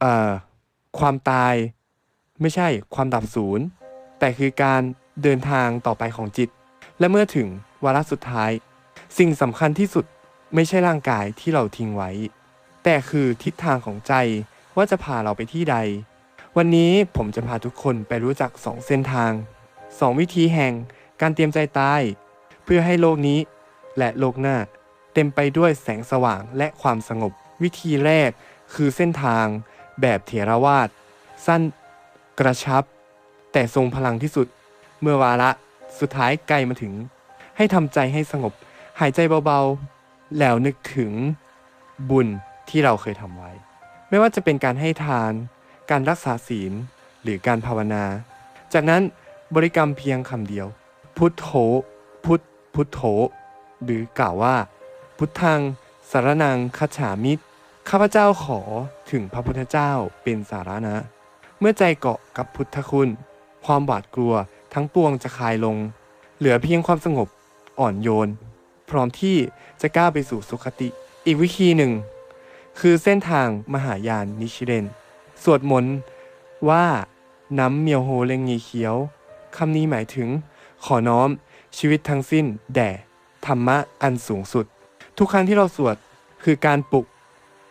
เอ่อความตายไม่ใช่ความดับศูนย์ แต่คือการเดินทางต่อไปของจิต และเมื่อถึงวาระสุดท้าย สิ่งสำคัญที่สุดไม่ใช่ร่างกายที่เราทิ้งไว้ แต่คือทิศทางของใจว่าจะพาเราไปที่ใด วันนี้ผมจะพาทุกคนไปรู้จักสองเส้นทางสองวิธีแห่งการเตรียมใจตาย เพื่อให้โลกนี้และโลกหน้า เต็มไปด้วยแสงสว่างและความสงบ วิธีแรกคือเส้นทาง แบบเถรวาท สั้นกระชับ แต่ทรงพลังที่สุด เมื่อวาระสุดท้ายใกล้มาถึง ให้ทำใจให้สงบ หายใจเบาๆ แล้วนึกถึงบุญที่เราเคยทำไว้ ไม่ว่าจะเป็นการให้ทาน การรักษาศีล หรือการภาวนา จากนั้นบริกรรมเพียงคำเดียว พุทโธพุทพุทโธหรือกล่าวว่า พุทธังสารนังคัจฉามิตร ข้าพเจ้าขอถึงพระพุทธเจ้าเป็นสาระนะ เมื่อใจเกาะกับพุทธคุณ ความหวาดกลัวทั้งปวงจะคลายลง เหลือเพียงความสงบอ่อนโยน พร้อมที่จะก้าวไปสู่สุคติ อีกวิธีหนึ่ง คือเส้นทางมหายานนิชิเรน สวดมนต์ว่าน้ำเมียวโฮเลงงีเขียวคำนี้หมายถึง ขอน้อมชีวิตทั้งสิ้น แด่ ธรรมะอันสูงสุด ทุกครั้งที่เราสวดคือการปลุก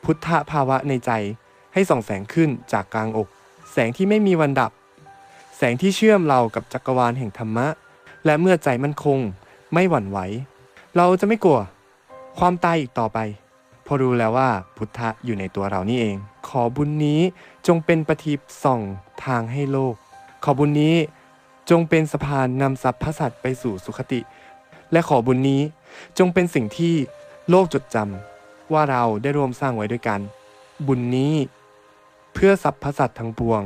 พุทธภาวะในใจ ให้ส่องแสงขึ้นจากกลางอก แสงที่ไม่มีวันดับ แสงที่เชื่อมเรากับจักรวาลแห่งธรรมะ และเมื่อใจมั่นคง ไม่หวั่นไหว เราจะไม่กลัว ความตายอีกต่อไปพอรู้แล้วว่าพุทธะอยู่ในตัวเรานี่เอง ขอบุญนี้จงเป็นประทีปส่องทางให้โลก ขอบุญนี้จงเป็นสะพานนำสัพพสัตว์ไปสู่สุคติ และขอบุญนี้จงเป็นสิ่งที่โลกจดจำ ว่าเราได้ร่วมสร้างไว้ด้วยกัน บุญนี้ เพื่อสรรพสัตว์ทั้งปวง